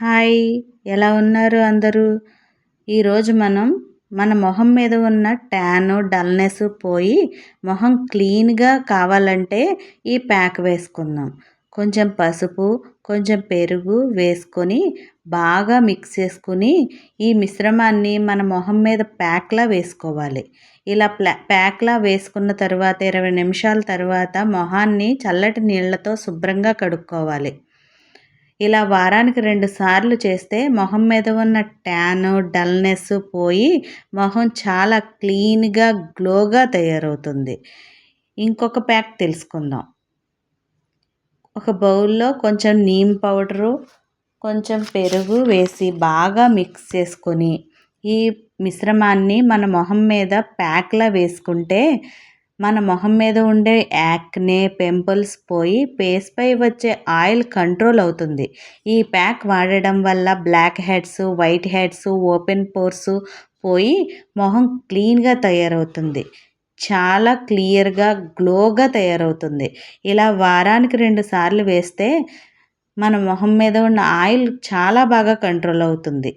Hi ఎలా ఉన్నారు అందరూ? ఈరోజు మనం మన మొహం మీద ఉన్న ట్యాన్ డల్నెస్ పోయి మొహం క్లీన్గా కావాలంటే ఈ ప్యాక్ వేసుకుందాం. కొంచెం పసుపు కొంచెం పెరుగు వేసుకొని బాగా మిక్స్ చేసుకుని ఈ మిశ్రమాన్ని మన మొహం మీద ప్యాక్లా వేసుకోవాలి. ఇలా ప్లా ప్యాక్లా వేసుకున్న తర్వాత ఇరవై నిమిషాల తర్వాత మొహాన్ని చల్లటి నీళ్ళతో శుభ్రంగా కడుక్కోవాలి. ఇలా వారానికి రెండు సార్లు చేస్తే మొహం మీద ఉన్న ట్యాన్ డల్నెస్ పోయి మొహం చాలా క్లీన్గా గ్లోగా తయారవుతుంది. ఇంకొక ప్యాక్ తెలుసుకుందాం. ఒక బౌల్లో కొంచెం నీమ్ పౌడరు కొంచెం పెరుగు వేసి బాగా మిక్స్ చేసుకొని ఈ మిశ్రమాన్ని మన మొహం మీద ప్యాక్లా వేసుకుంటే మన మొహం మీద ఉండే యాక్నే పింపుల్స్ పోయి ఫేస్పై వచ్చే ఆయిల్ కంట్రోల్ అవుతుంది. ఈ ప్యాక్ వాడడం వల్ల black heads white heads open pores పోయి మొహం క్లీన్గా తయారవుతుంది. చాలా క్లియర్గా గ్లోగా తయారవుతుంది. ఇలా వారానికి రెండు సార్లు వేస్తే మన మొహం మీద ఉన్న ఆయిల్ చాలా బాగా కంట్రోల్ అవుతుంది.